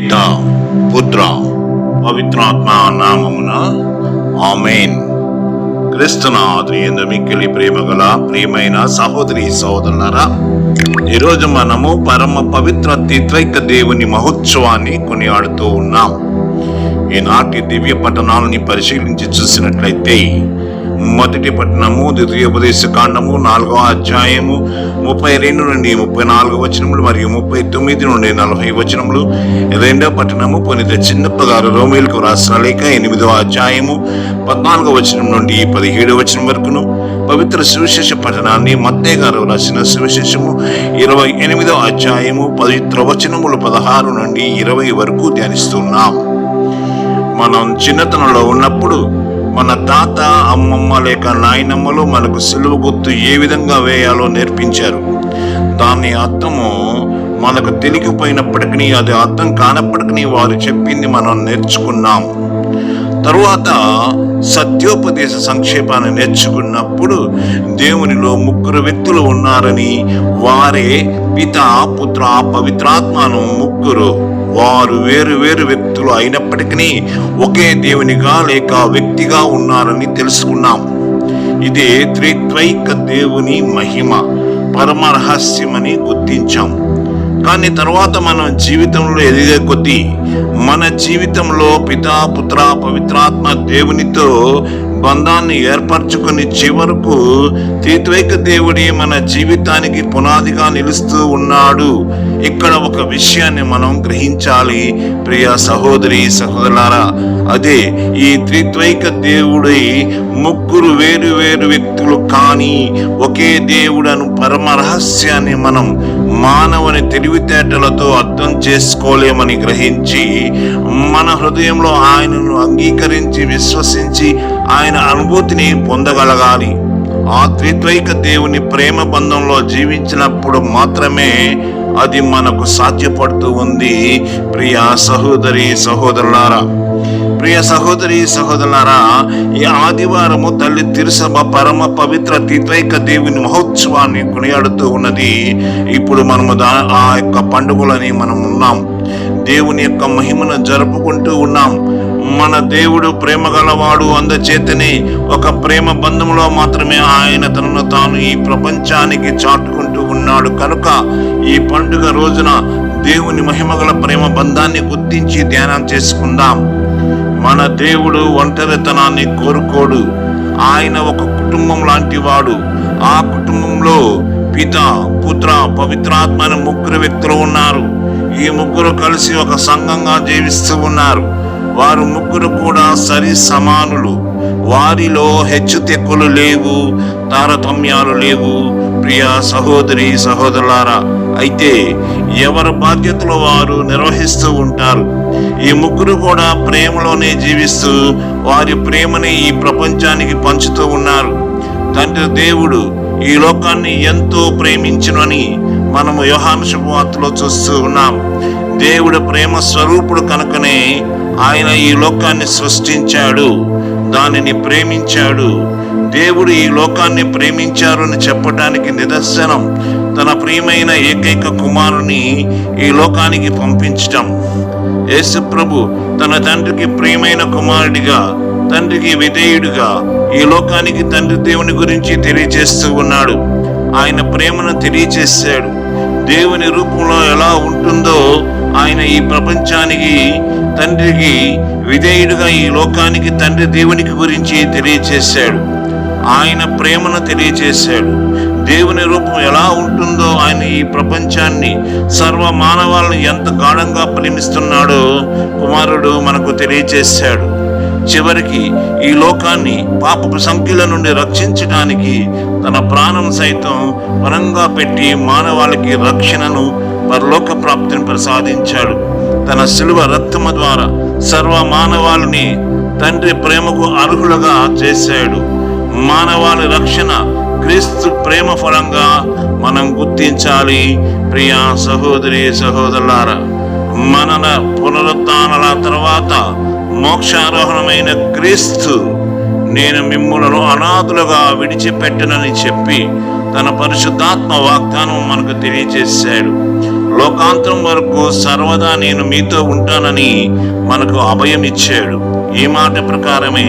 పిత పుత్ర పవిత్రాత్మ నామమున ఆమెన్. క్రిస్తునాథు ఎందు మిక్కిలి ప్రేమ గల ప్రియమైన సహోదరి సహోదరులారా ఈరోజు మనము పరమ పవిత్ర తిత్వైక దేవుని మహోత్సవాన్ని కొనియాడుతూ ఉన్నాం. ఈనాటి దివ్య పట్టణాలని పరిశీలించి చూసినట్లయితే మొదటి పట్టణము ద్వితీయోపదేశ కాండము నాలుగవ అధ్యాయము ముప్పై రెండు నుండి ముప్పై నాలుగు వచనములు మరియు ముప్పై తొమ్మిది నుండి నలభై వచనములు. రెండవ పట్టణము పునిత చిన్న గారు రోమిలకు రాసిన లేఖ ఎనిమిదవ అధ్యాయము పద్నాలుగవ వచనం నుండి పదిహేడు వచనం వరకును. పవిత్ర సువిశేష పట్టణాన్ని మత్తే గారు రాసిన సువిశేషము ఇరవై ఎనిమిదవ అధ్యాయము పవిత్ర వచనములు పదహారు నుండి ఇరవై వరకు ధ్యానిస్తున్నాం. మనం చిన్నతనంలో ఉన్నప్పుడు మన తాత అమ్మమ్మ లేక నాయనమ్మలు మనకు సిలువ గుర్తు ఏ విధంగా వేయాలో నేర్పించారు. దాని అర్థము మనకు తెలిగిపోయినప్పటికీ అది అర్థం కానప్పటికీ వారు చెప్పింది మనం నేర్చుకున్నాం. తరువాత సత్యోపదేశ సంక్షేపాన్ని నేర్చుకున్నప్పుడు దేవునిలో ముగ్గురు వ్యక్తులు ఉన్నారని వారే పిత పుత్ర పవిత్రాత్మను ముగ్గురు వారు వేరు వేరు వ్యక్తులు అయినప్పటికీ ఒకే దేవునిగా లేక వ్యక్తిగా ఉన్నారని తెలుసుకున్నాం ఇదే త్రిత్వైక దేవుని మహిమ పరమరహస్యమని గుర్తించాం కానీ తర్వాత మనం జీవితంలో ఎదిగే కొద్దీ మన జీవితంలో పితా పుత్ర పవిత్రాత్మ దేవునితో బంధాన్ని ఏర్పరచుకుని చివరకు తీత్వైక దేవుడే మన జీవితానికి పునాదిగా నిలుస్తూ ఉన్నాడు. ఇక్కడ ఒక విషయాన్ని మనం గ్రహించాలి. ప్రియ సహోదరి సహోదరులారా అదే ఈ త్రిత్వైక దేవుడై ముగ్గురు వేరు వేరు వ్యక్తులు కానీ ఒకే దేవుడను పరమ రహస్యాన్ని మనం మానవుని తెలివితేటలతో అర్థం చేసుకోలేమని గ్రహించి మన హృదయంలో ఆయనను అంగీకరించి విశ్వసించి ఆయన అనుభూతిని పొందగలగాలి. ఆ త్రిత్వైక దేవుని ప్రేమ బంధంలో జీవించినప్పుడు మాత్రమే అది మనకు సాధ్యపడుతూ ఉంది. ప్రియా సహోదరి సహోదరులారా ప్రియ సహోదరి సహోదరులారా ఈ ఆదివారము తల్లి తిరుసభ పరమ పవిత్ర తిత్వైక దేవుని మహోత్సవాన్ని కొనియాడుతూ ఉన్నది. ఇప్పుడు మనము దా ఆ యొక్క పండుగలని మనం ఉన్నాం. దేవుని యొక్క మహిమను జరుపుకుంటూ ఉన్నాం. మన దేవుడు ప్రేమ గలవాడు అందచేతనే ఒక ప్రేమ బంధంలో మాత్రమే ఆయన తనను తాను ఈ ప్రపంచానికి చాటుకుంటూ ఉన్నాడు. కనుక ఈ పండుగ రోజున దేవుని మహిమగల ప్రేమ బంధాన్ని గుర్తించి ధ్యానం చేసుకుందాం. మన దేవుడు ఒంటరితనాన్ని కోరుకోడు. ఆయన ఒక కుటుంబం లాంటి వాడు. ఆ కుటుంబంలో పిత పుత్ర పవిత్రాత్మ అనే ముగ్గురు వ్యక్తులు ఉన్నారు. ఈ ముగ్గురు కలిసి ఒక సంఘంగా జీవిస్తూ ఉన్నారు. వారు ముగ్గురు కూడా సరి సమానులు. వారిలో హెచ్చు తెక్కులు లేవు తారతమ్యాలు లేవు ప్రియ సహోదరి సహోదరులారా అయితే ఎవరి బాధ్యతలు వారు నిర్వహిస్తూ ఉంటారు? ఈ ముగ్గురు కూడా ప్రేమలోనే జీవిస్తూ వారి ప్రేమని ఈ ప్రపంచానికి పంచుతూ ఉన్నారు. తండ్రి దేవుడు ఈ లోకాన్ని ఎంతో ప్రేమించునని మనము యోహాను శుభవార్తలో చూస్తూ ఉన్నాం. దేవుడు ప్రేమ స్వరూపుడు కనుకనే ఆయన ఈ లోకాన్ని సృష్టించాడు. దానిని ప్రేమించాడు. దేవుడు ఈ లోకాన్ని ప్రేమించారు అని చెప్పడానికి నిదర్శనం. తన ప్రియమైన ఏకైక కుమారుని ఈ లోకానికి పంపించటం. యేసుప్రభు తన తండ్రికి ప్రియమైన కుమారుడిగా తండ్రికి విధేయుడిగా ఈ లోకానికి తండ్రి దేవుని గురించి తెలియజేస్తూ ఉన్నాడు. ఆయన ప్రేమను తెలియజేశాడు. దేవుని రూపంలో ఎలా ఉంటుందో ఆయన ఈ ప్రపంచానికి తండ్రికి విధేయుడిగా ఈ లోకానికి తండ్రి దేవునికి గురించి తెలియచేశాడు. ఆయన ప్రేమను తెలియచేశాడు. దేవుని రూపం ఎలా ఉంటుందో ఆయన ఈ ప్రపంచాన్ని సర్వ మానవాలను ఎంత గాఢంగా ప్రేమిస్తున్నాడో కుమారుడు మనకు తెలియచేశాడు. చివరికి ఈ లోకాన్ని పాపపు సంఖ్యల నుండి రక్షించడానికి తన ప్రాణం సైతం పరంగా పెట్టి మానవాళికి రక్షణను పరలోక ప్రాప్తిని ప్రసాదించాడు. తన శిలువ రక్తము ద్వారా సర్వ మానవాళిని తండ్రి ప్రేమకు అర్హులుగా చేశాడు. మానవాళి రక్షణ క్రీస్తు ప్రేమ ఫలంగా మనం గుర్తించాలి. ప్రియా సహోదరి సహోదరులారా మనన పునరుత్నాల తర్వాత మోక్షారోహణమైన క్రీస్తు నేను మిమ్మలను అనాథులుగా విడిచిపెట్టనని చెప్పి తన పరిశుద్ధాత్మ వాగ్దానం మనకు తెలియజేశాడు. లోకాంతరం వరకు సర్వదా నేను మీతో ఉంటానని మనకు అభయం ఇచ్చాడు. ఈ మాట ప్రకారమే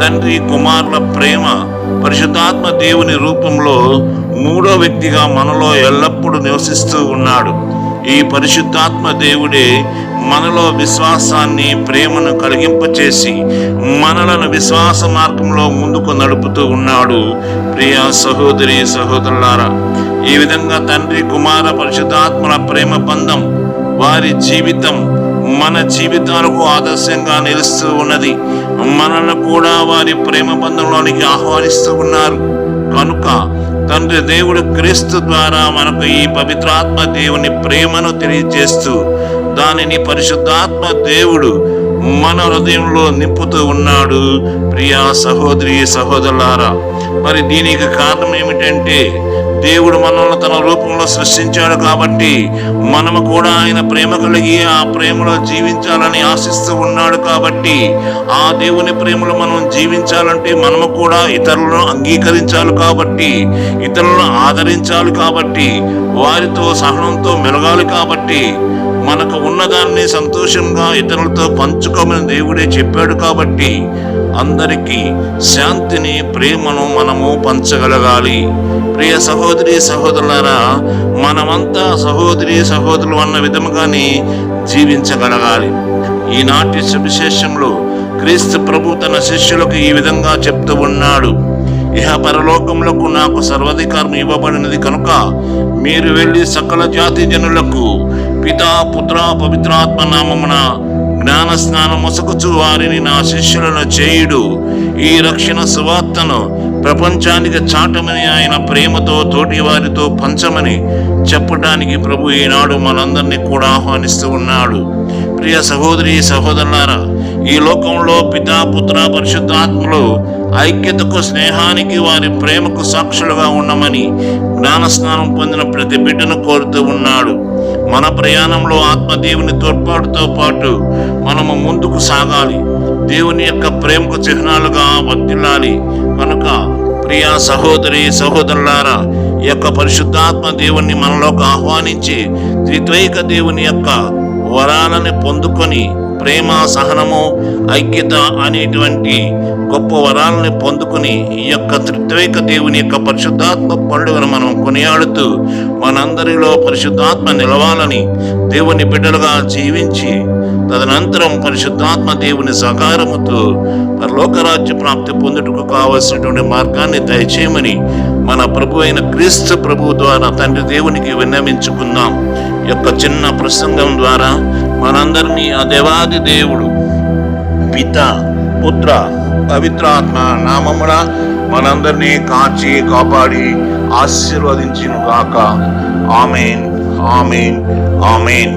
తండ్రి కుమారుల ప్రేమ పరిశుద్ధాత్మ దేవుని రూపంలో మూడో వ్యక్తిగా మనలో ఎల్లప్పుడూ నివసిస్తూ ఉన్నాడు. ఈ పరిశుద్ధాత్మ దేవుడే మనలో విశ్వాసాన్ని ప్రేమను కలిగింపచేసి మనలను విశ్వాస మార్గంలో ముందుకు నడుపుతూ ఉన్నాడు. ప్రియ సహోదరి సహోదరులారా ఈ విధంగా తండ్రి కుమార పరిశుద్ధాత్మల ప్రేమ బంధం వారి జీవితం మన జీవితాలకు ఆదర్శంగా నిలుస్తూ ఉన్నది. మనల్ని కూడా వారి ప్రేమ బంధంలోనికి ఆహ్వానిస్తూ ఉన్నారు. కనుక తండ్రి దేవుడు క్రీస్తు ద్వారా మనకు ఈ పవిత్రాత్మ దేవుని ప్రేమను తెలియజేస్తూ దానిని పరిశుద్ధాత్మ దేవుడు మన హృదయంలో నింపుతూ ఉన్నాడు. ప్రియా సహోదరి సహోదరులారా మరి దీనికి కారణం ఏమిటంటే దేవుడు మనల్ని తన రూపంలో సృష్టించాడు కాబట్టి మనము కూడా ఆయన ప్రేమ కలిగి ఆ ప్రేమలో జీవించాలని ఆశిస్తూ ఉన్నాడు కాబట్టి ఆ దేవుని ప్రేమలో మనం జీవించాలంటే మనము కూడా ఇతరులను అంగీకరించాలి కాబట్టి ఇతరులను ఆదరించాలి కాబట్టి వారితో సహనంతో మెలగాలి కాబట్టి మనకు ఉన్నదాన్ని సంతోషంగా ఇతరులతో పంచుకోమని దేవుడే చెప్పాడు కాబట్టి అందరికీ శాంతిని ప్రేమను మనము పంచగలగాలి. ప్రియ సహోదరి సహోదరులారా మనమంతా సహోదరి సహోదరులు అన్న విధముగానే జీవించగలగాలి. ఈనాటి సువిశేషంలో క్రీస్తు ప్రభు తన శిష్యులకు ఈ విధంగా చెప్తూ ఉన్నాడు. ఇహ పరలోకములకు నాకు సర్వాధికారం ఇవ్వబడినది కనుక మీరు వెళ్ళి సకల జాతి జనులకు పితా పుత్ర పవిత్రాత్మ నామమున జ్ఞాన స్నానం మొసకుచు వారిని నా శిష్యులను చేయుడు. ఈ రక్షణ సువార్తను ప్రపంచానికి చాటమని ఆయన ప్రేమతో తోటి వారితో పంచమని చెప్పడానికి ప్రభు ఈనాడు మనందరినీ కూడా ఆహ్వానిస్తూ ఉన్నాడు. ప్రియ సహోదరి సహోదరులారా ఈ లోకంలో పితా పుత్ర పరిశుద్ధాత్మలు ఐక్యతకు స్నేహానికి వారి ప్రేమకు సాక్షులుగా ఉండమని జ్ఞానస్నానం పొందిన ప్రతి బిడ్డను కోరుతూ ఉన్నాడు. మన ప్రయాణంలో ఆత్మదేవుని తోడ్పాటుతో పాటు మనము ముందుకు సాగాలి. దేవుని యొక్క ప్రేమకు చిహ్నాలుగా వర్తిల్లాలి కనుక ప్రియా సహోదరి సహోదరులారా ఈ యొక్క పరిశుద్ధాత్మ దేవుణ్ణి మనలోకి ఆహ్వానించి త్రిద్వైక దేవుని యొక్క వరాలని పొందుకొని ప్రేమ సహనము ఐక్యత అనేటువంటి గొప్ప వరాలని పొందుకుని ఈ యొక్క త్రిత్వైక దేవుని యొక్క పరిశుద్ధాత్మ పండుగను మనం కొనియాడుతూ మనందరిలో పరిశుద్ధాత్మ నిలవాలని దేవుని బిడ్డలుగా జీవించి తదనంతరం పరిశుద్ధాత్మ దేవుని సహకారముతో పరలోకరాజ్య ప్రాప్తి పొందుటకు కావలసినటువంటి మార్గాన్ని దయచేయమని మన ప్రభు అయిన క్రీస్తు ప్రభు ద్వారా తండ్రి దేవునికి విన్నవించుకుందాం. యొక్క చిన్న ప్రసంగం ద్వారా మనందరినీ ఆ దేవాది దేవుడు పిత పుత్ర పవిత్రాత్మ నామమున మనందరినీ కాచి కాపాడి ఆశీర్వదించిను గాక ఆమెన్ ఆమెన్ ఆమెన్.